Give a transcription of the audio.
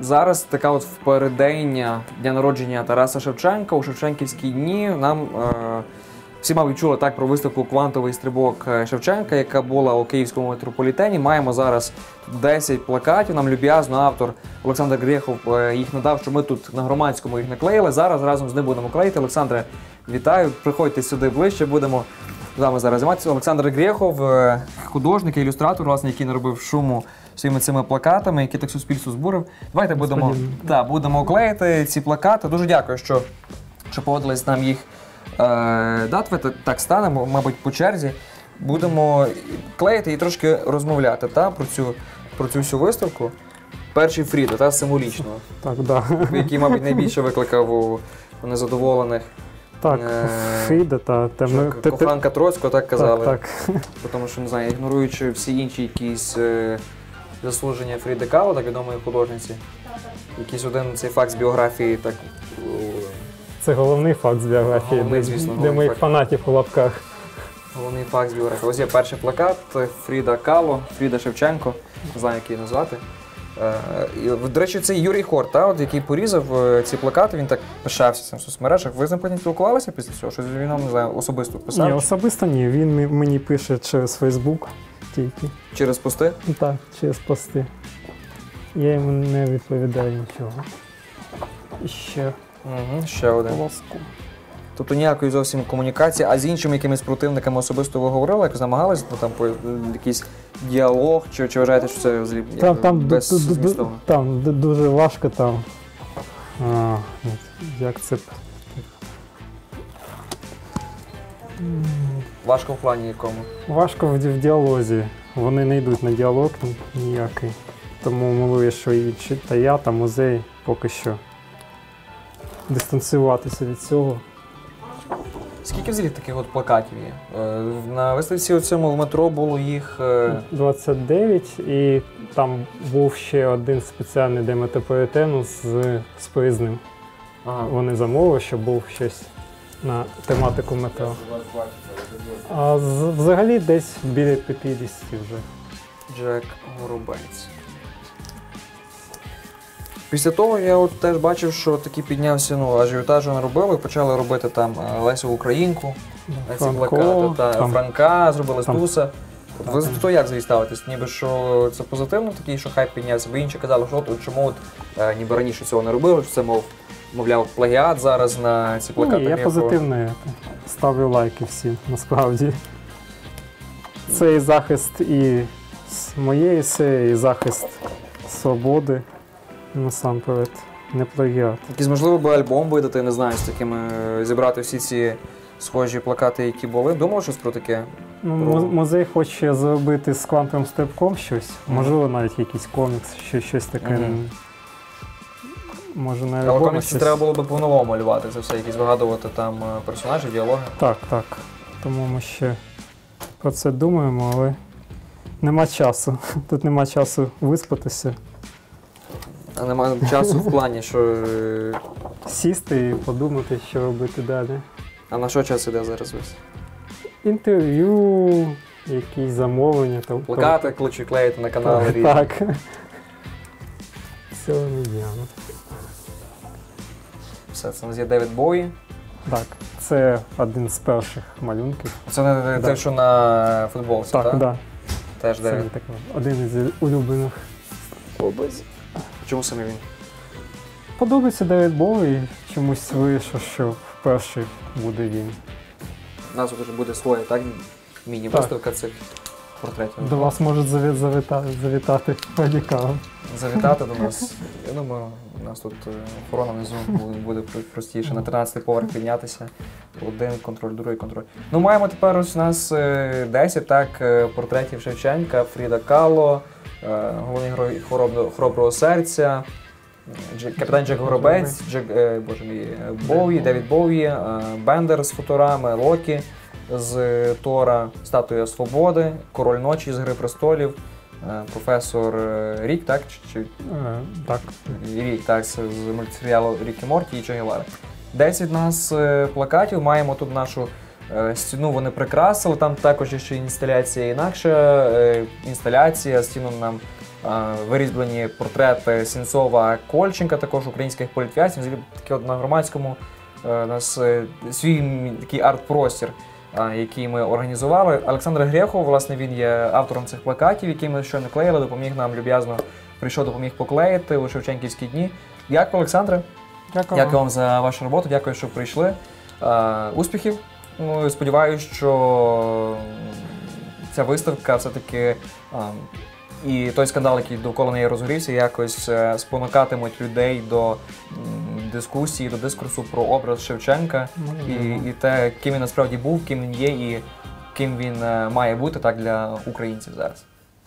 зараз така от впередення дня народження Тараса Шевченка у Шевченківські дні. Нам е, всі, мабуть, чули так про виставку Квантовий стрибок е, Шевченка, яка була у Київському метрополітені. Маємо зараз 10 плакатів. Нам люб'язно автор Олександр Грєхов е, їх надав, що ми тут на громадському їх наклеїли. Зараз разом з ним будемо клеїти. Олександре, вітаю. Приходьте сюди ближче. Будемо з вами зараз займатися. Олександр Грєхов, е, художник і ілюстратор, власне, який наробив шуму своїми цими плакатами, які так суспільство збурив. Давайте будемо, да, будемо клеїти ці плакати. Дуже дякую, що, що погодились нам їх е, дати. Так станемо, мабуть, по черзі. Будемо клеїти і трошки розмовляти та, про, цю, про цю всю виставку. Перший Фріда, та символічно, Так, да. який, мабуть, найбільше викликав у незадоволених. Так, Е, Фріда та темно. Що, Франка Троцького так казали. Так, так. Тому що не знаю, ігноруючи всі інші якісь е, заслуження Фріди Кало, так відомої художниці. Якийсь один цей факт з біографії так. Це головний факт з біографії Головний, звісно, для моїх фанатів у лапках. Головний факт з біографії. Ось є перший плакат Фріда Кало, Фріда Шевченко, не знаю, як її назвати. Е, До речі, це Юрій Хорт, та, от, який порізав е, ці плакати, він так пишався цим в соцмережах. Ви з ним потім спілкувалися після цього? Щось він вам не знаю, особисто писав? Ні, особисто ні. Він мені пише через Фейсбук тільки. Через пости? Так, через пости. Я йому не відповідаю нічого. І ще Угу, ще один. полоску. Тобто ніякої зовсім комунікації, а з іншими якимись противниками особисто ви говорили, як намагалися ну, там по якийсь діалог, чи, чи вважаєте, що це взагалі Там, там, беззмістовно? там дуже важко там. А, як це. Важко в плані якому. Важко в, в діалозі. Вони не йдуть на діалог ніякий. Тому ми вирішили і чи- та я, та музей поки що дистанціюватися від цього. Скільки взагалі таких от плакатів є? Е, На виставці у цьому в метро було їх. е, 29, і там був ще один спеціальний для метрополітену з, поїзним. Ага. Вони замовили, щоб був щось на тематику метро. А взагалі десь біля 50 вже. Джек Горобець. Після того я от теж бачив, що таки піднявся ну, ажіотажу наробили, почали робити там е, Лесю Українку, ці Франко, плакати, та, там- Франка, зробили Стуса. Ви того як взагалі ставитесь? Ніби що це позитивно такий, що хайп піднявся, бо інші казали, що от чому от, е, ніби раніше цього не робили, що це мов, мовляв, плагіат зараз на ці плакати. Ні, я позитивно ставлю лайки всім, насправді. Це і захист і з моєї серії, і захист свободи насамперед. Не плагіат. Якийсь, можливо, би альбом видати, не знаю, з такими е, зібрати всі ці схожі плакати, які були. Думав щось про таке? Ну, Про- музей хоче зробити з квантовим стрибком щось. Мгм. Можливо, навіть якийсь комікс, що, щось таке. Мгм. Може, на Але комікси щось. треба було б по-новому малювати це все, якісь вигадувати там е, персонажі, діалоги. Так, так. Тому ми ще про це думаємо, але нема часу. Тут нема часу виспатися, немає часу в плані, що. е, сісти і подумати, що робити далі. А на що час іде зараз весь? Інтерв'ю, якісь замовлення. Там, Плакати, кличі клеїти на канали Так, різні. так. Цілими днями. Все, це у нас є Девід Бої. Так, це один з перших малюнків. Це не те, що на футболці, Так, так? так. Теж Девід. один із улюблених. Чому саме він? Подобається Девід Боуі, чомусь вийшов, що перший буде він. У нас вже буде своє, так? Міні-виставка цих портретів. До вас можуть заві- завітати, завітати радикали. завітати до нас. Я думаю, у нас тут е, охорона внизу буде- буде про- простіше. На 13 поверх піднятися. Один контроль, другий контроль. Ну, маємо тепер ось у нас е, 10 так, е, портретів Шевченка, Фріда Кало, е, головний герой хоробро- хороброго серця. Капітан Джек Горобець, Джек, е, боже мій, е, Боуї, Девід Боуї, е, Бендер з фоторами, Локі з е, Тора, Статуя Свободи, Король ночі з Гри престолів, е, професор е, Рік, так? Чи, Е, так, Рік, так, з мультсеріалу Рік і Морті і Гевара. 10 нас е, плакатів. Маємо тут нашу е, стіну, вони прикрасили. Там також ще інсталяція інакша. е, Інсталяція, стіну нам вирізблені портрети Сінцова Кольченка, також українських політв'язнів. Таке от на громадському е, у нас е, свій такий арт-простір, який ми організували. Олександр Грехов, власне, він є автором цих плакатів, які ми щойно клеїли, допоміг нам люб'язно прийшов, допоміг поклеїти у Шевченківські дні. Дякую, Олександре. Дякую. Дякую вам за вашу роботу, дякую, що прийшли. Е, успіхів. Ну, сподіваюся, що ця виставка все-таки і той скандал, який довкола неї розгорівся, якось е, спонукатимуть людей до дискусії, до дискурсу про образ Шевченка і, і те, ким він насправді був, ким він є і ким він е, має бути так для українців зараз.